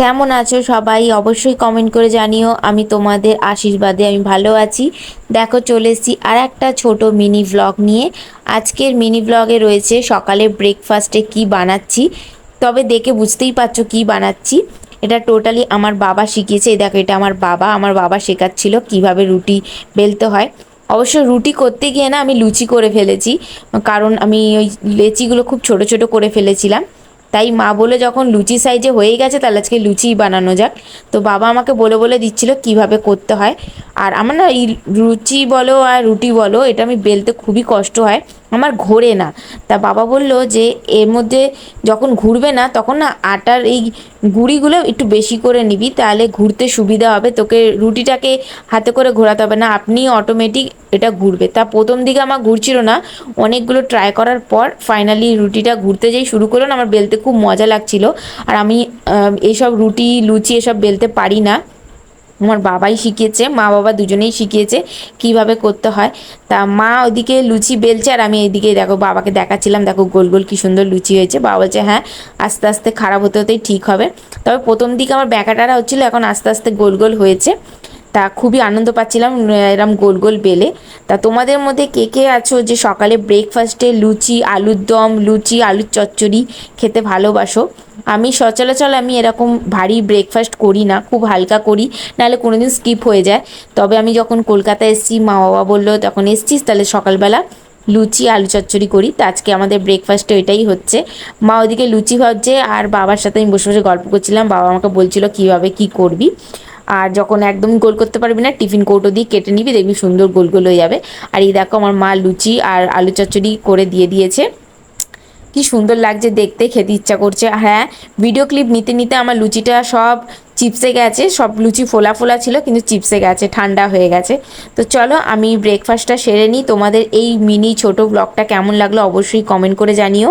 কেমন আছো সবাই? অবশ্যই কমেন্ট করে জানিও। আমি তোমাদের আশীর্বাদে আমি ভালো আছি। দেখো, চলে এসেছি আর একটা ছোট মিনি ব্লগ নিয়ে। আজকের মিনি ব্লগে রয়েছে সকালে ব্রেকফাস্টে কি বানাচ্ছি। তবে দেখে বুঝতেই পারছ কি বানাচ্ছি। এটা টোটালি আমার বাবা শিখিয়েছে। এই দেখো, এটা আমার বাবা। আমার বাবা শেখাচ্ছিল কীভাবে রুটি বেলতে হয়। অবশ্য রুটি করতে গিয়ে না আমি লুচি করে ফেলেছি। কারণ আমি ওই লেচিগুলো খুব ছোট ছোট করে ফেলেছিলাম। তাই মা বলে যখন লুচি সাইজে হয়ে গেছে, তাহলে আজকে লুচি বানানো যাক। তো বাবা আমাকে বলে বলে দিচ্ছিল কীভাবে করতে হয়। আর আমার না এই লুচি বলো আর রুটি বলো, এটা আমি বেলতে খুবই কষ্ট হয়। আমার ঘোরে না। তা বাবা বলল যে এর মধ্যে যখন ঘুরবে না তখন না আটার এই গুঁড়িগুলো একটু বেশি করে নিবি তাহলে ঘুরতে সুবিধা হবে। তোকে রুটিটাকে হাতে করে ঘোরাতে হবে না আপনি অটোমেটিক এটা ঘুরবে। তা প্রথম দিকে আমার ঘুরছিল না। অনেকগুলো ট্রাই করার পর ফাইনালি রুটিটা ঘুরতে যেই শুরু করল না আমার বেলতে খুব মজা লাগছিল। আর আমি আহ, এইসব রুটি লুচি এসব বেলতে পারি না। আমার বাবাই শিখিয়েছে, মা বাবা দুজনেই শিখিয়েছে কীভাবে করতে হয়। তা মা ওইদিকে লুচি বেলছে আর আমি এদিকে দেখো বাবাকে দেখাচ্ছিলাম, দেখো গোল গোল কী সুন্দর লুচি হয়েছে। বাবা বলছে হ্যাঁ আস্তে আস্তে খারাপ হতে হতেই ঠিক হবে। তবে প্রথম দিকে আমার ব্যাকাটারা হচ্ছিল, এখন আস্তে আস্তে গোল গোল হয়েছে। তা খুবই আনন্দ পাচ্ছিলাম এরম গোল গোল বেলে তা তোমাদের মধ্যে কে কে আছো যে সকালে ব্রেকফাস্টে লুচি, আলুর দম, লুচি, আলুর চচ্চড়ি খেতে ভালোবাসো? আমি সচরাচর আমি এরকম ভারী ব্রেকফাস্ট করি না, খুব হালকা করি, নাহলে কোনোদিন স্কিপ হয়ে যায়। তবে আমি যখন কলকাতায় এসেছি, মা বাবা বলল, তখন এসছিস, তাহলে সকালবেলা লুচি, আলু চচ্চড়ি করি। তো আজকে আমাদের ব্রেকফাস্টে ওইটাই হচ্ছে। মা ওদিকে লুচি ভাবছে আর বাবার সাথে আমি বসে বসে গল্প করছিলাম, বাবা আমাকে বলছিল, কীভাবে কি করবি? আর যখন একদম গোল করতে পারবি না, টিফিন কৌটো দিয়ে কেটে নিবি, দেখবি সুন্দর গোল গোল হয়ে যাবে। আর এই দেখো আমার মা লুচি আর আলু চচ্চড়ি করে দিয়ে দিয়েছে। কি সুন্দর লাগছে দেখতে, খেতে ইচ্ছা করছে। হ্যাঁ ভিডিও ক্লিপ নিতে নিতে আমার লুচিটা সব চিপসে গেছে, সব লুচি ফোলা ফোলা ছিল, কিন্তু চিপসে গেছে, ঠান্ডা হয়ে গেছে। তো চলো, আমি ব্রেকফাস্টটা সেরে নিই। তোমাদের এই মিনি ছোট ব্লগটা কেমন লাগল অবশ্যই কমেন্ট করে জানিও।